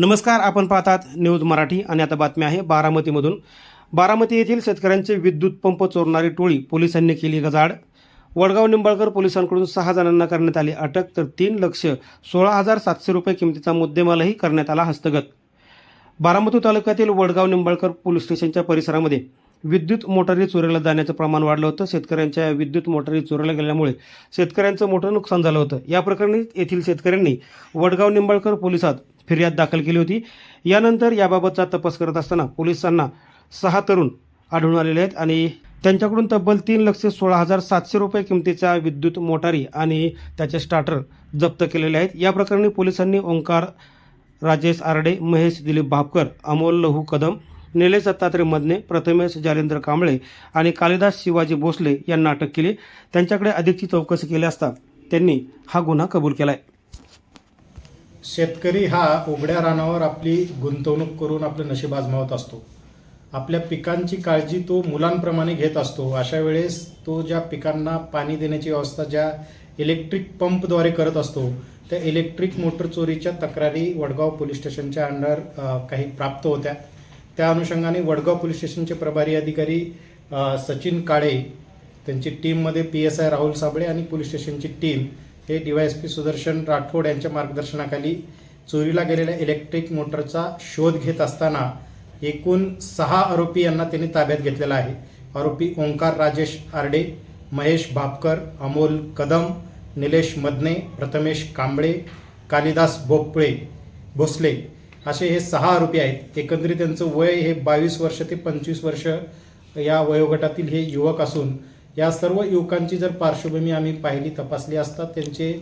नमस्कार आपण पाहतात न्यूज मराठी आणि आता बातमी आहे बारामतीमधून. बारामती येथील शेतकऱ्यांचे विद्युत पंप चोरणारी टोळी पोलिसांनी केली गजाड वडगाव निंबाळकर पोलिसांकडून सहा जणांना करण्यात आली अटक तर तीन लक्ष सोळा हजार सातशे रुपये किमतीचा मुद्देमालही करण्यात आला हस्तगत. बारामती तालुक्यातील वडगाव निंबाळकर पोलीस स्टेशनच्या परिसरामध्ये विद्युत मोटारी चोरीला जाण्याचं प्रमाण वाढलं होतं. शेतकऱ्यांच्या विद्युत मोटारी चोरीला गेल्यामुळे शेतकऱ्यांचं मोठं नुकसान झालं होतं. या प्रकरणी येथील शेतकऱ्यांनी वडगाव निंबाळकर पोलिसात फिर्याद दाखल केली होती. यानंतर याबाबतचा तपास करत असताना पोलिसांना सहा तरुण आढळून आलेले आहेत आणि त्यांच्याकडून तब्बल तीन लक्ष सोळा हजार सातशे रुपये किमतीच्या विद्युत मोटारी आणि त्याचे स्टार्टर जप्त केलेले आहेत. या प्रकरणी पोलिसांनी ओंकार राजेश आरडे महेश दिलीप भापकर अमोल लहू कदम निलेश दत्तात्रय मदने प्रथमेश जालेंद्र कांबळे आणि कालिदास शिवाजी भोसले यांना अटक केली. त्यांच्याकडे अधिकची चौकशी केली असता त्यांनी हा गुन्हा कबूल केला आहे शेतकरी हा उघड्या रानावर आपली गुंतवणूक करून आपलं नशीब आजमावत असतो. आपल्या पिकांची काळजी तो मुलांप्रमाणे घेत असतो. अशा वेळेस तो ज्या पिकांना पाणी देण्याची व्यवस्था ज्या इलेक्ट्रिक पंपद्वारे करत असतो त्या इलेक्ट्रिक मोटर चोरीच्या तक्रारी वडगाव पोलीस स्टेशनच्या अंडर काही प्राप्त होत्या. त्या अनुषंगाने वडगाव पोलीस स्टेशनचे प्रभारी अधिकारी सचिन काळे त्यांची टीममध्ये P S I Rahul Sable आणि पोलीस स्टेशनची टीम हे डीवायएसपी सुदर्शन राठोड यांच्या मार्गदर्शनाखाली चोरीला गेलेल्या इलेक्ट्रिक मोटरचा शोध घेत असताना एकूण सहा आरोपी यांना त्यांनी ताब्यात घेतलेला आहे. आरोपी ओंकार राजेश आरडे महेश भापकर अमोल कदम निलेश मदने प्रथमेश कांबळे कालिदास बोपळे भोसले असे हे सहा आरोपी आहेत. एकंदरीत त्यांचं वय हे बावीस वर्ष ते पंचवीस वर्ष या वयोगटातील हे युवक असून या सर्व युवकांची जर पार्श्वभूमी आम्ही पाहिली तपासली असता त्यांचे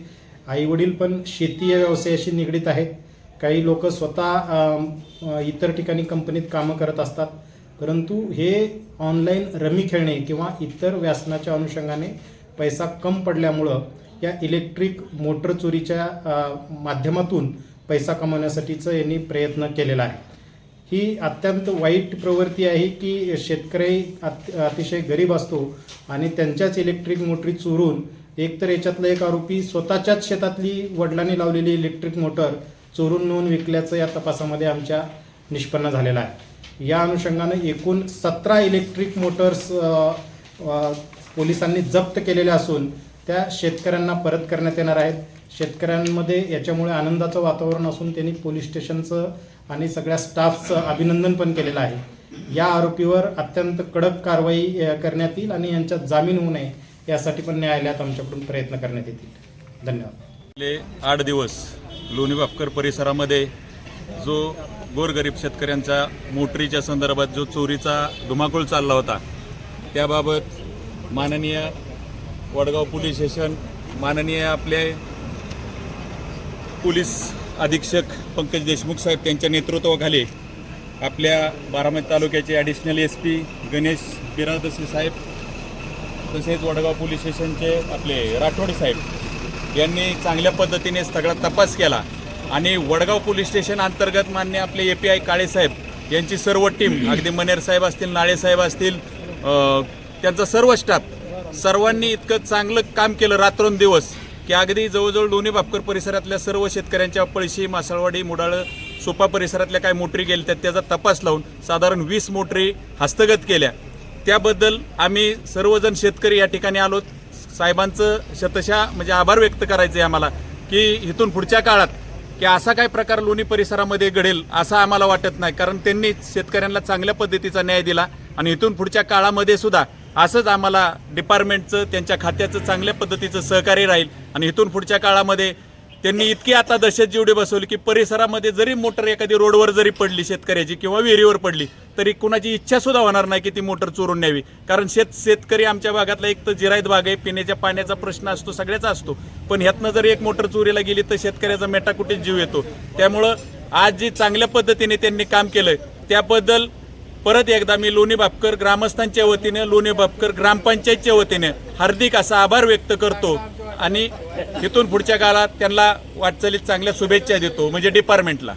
आईवडील पण शेती या व्यवसायाशी निगडीत आहेत. काही लोक स्वतः इतर ठिकाणी कंपनीत कामं करत असतात. परंतु हे ऑनलाईन रमी खेळणे किंवा इतर व्यासनाच्या अनुषंगाने पैसा कम पडल्यामुळं या इलेक्ट्रिक मोटर चोरीच्या माध्यमातून पैसा कमवण्यासाठीचं यांनी प्रयत्न केलेला आहे. ही अत्यंत वाईट प्रवृत्ती आहे की शेतकरी अत- अतिशय गरीब असतो आणि त्यांच्याच इलेक्ट्रिक मोटरी चोरून एकतर याच्यातला एक आरोपी स्वतःच्याच शेतातली वडिलांनी लावलेली इलेक्ट्रिक मोटर चोरून नेऊन विकल्याचं या तपासामध्ये आमच्या निष्पन्न झालेलं आहे. या अनुषंगानं एकूण सतरा इलेक्ट्रिक मोटर्स पोलिसांनी जप्त केलेल्या असून त्या शेतकऱ्यांना परत करण्यात येणार आहेत. शेतकऱ्यांमध्ये याच्यामुळे आनंदाचं वातावरण असून त्यांनी पोलीस स्टेशनचं आणि सगळ्या स्टाफचं अभिनंदन पण केलेलं आहे. या आरोपीवर अत्यंत कडक कारवाई करण्यात येईल आणि यांच्यात जामीन होऊ नये यासाठी पण न्यायालयात आमच्याकडून प्रयत्न करण्यात येतील. धन्यवाद. गेले आठ दिवस लोणी बापकर परिसरामध्ये जो गोरगरीब शेतकऱ्यांचा मोटरीच्या संदर्भात जो चोरीचा धुमाकूळ चालला होता त्याबाबत माननीय वडगाव पोलीस स्टेशन माननीय आपले पोलीस अधीक्षक पंकज देशमुख साहेब त्यांच्या नेतृत्वाखाली आपल्या बारामती तालुक्याचे additional S P Ganesh Biradsi साहेब तसेच वडगाव पोलीस स्टेशनचे आपले राठोड साहेब यांनी चांगल्या पद्धतीने सगळा तपास केला आणि वडगाव पोलीस स्टेशन अंतर्गत मान्य आपले ए पी आय काळेसाहेब यांची सर्व टीम अगदी मनेर साहेब असतील नाळे साहेब असतील त्यांचा सर्व स्टाफ सर्वांनी इतकं चांगलं काम केलं रात्रंदिवस की अगदी जवळजवळ दोन्ही बापकर परिसरातल्या सर्व शेतकऱ्यांच्या पळशी मासळवाडी मुडाळं सोपा परिसरातल्या काय मोटरी गेल्या त्यात त्याचा तपास लावून साधारण वीस मोटरी हस्तगत केल्या. त्याबद्दल आम्ही सर्वजण शेतकरी या ठिकाणी आलो साहेबांचं शतशा म्हणजे आभार व्यक्त करायचं आहे आम्हाला की इथून पुढच्या काळात की असा काय प्रकार लोणी परिसरामध्ये घडेल असं आम्हाला वाटत नाही कारण त्यांनी शेतकऱ्यांना चांगल्या पद्धतीचा न्याय दिला आणि इथून पुढच्या काळामध्ये सुद्धा असंच आम्हाला डिपार्टमेंटचं त्यांच्या खात्याचं चांगल्या पद्धतीचं सहकार्य राहील. आणि इथून पुढच्या काळामध्ये त्यांनी इतकी आता दहशत जेवढी बसवली की परिसरामध्ये जरी मोटर एखादी रोडवर जरी पडली शेतकऱ्याची किंवा विहिरीवर पडली तरी कुणाची इच्छासुद्धा होणार नाही की ती मोटर चोरून न्यावी. कारण शेत शेतकरी आमच्या भागातला एक तर जिरायत भाग आहे पिण्याच्या पाण्याचा प्रश्न असतो सगळ्याचा असतो. पण ह्यातनं जर एक मोटर चोरीला गेली तर शेतकऱ्याचा मेटाकुटीत जीव येतो. त्यामुळं आज जी चांगल्या पद्धतीने त्यांनी काम केलं त्याबद्दल परत एकदा मी लोणी बापकर ग्रामस्थांच्या वतीने लोणी बापकर ग्रामपंचायतच्या वतीने हार्दिक असा आभार व्यक्त करतो आणि इथून पुढच्या काळात त्यांना वाटचालीत चांगल्या शुभेच्छा देतो म्हणजे डिपार्टमेंटला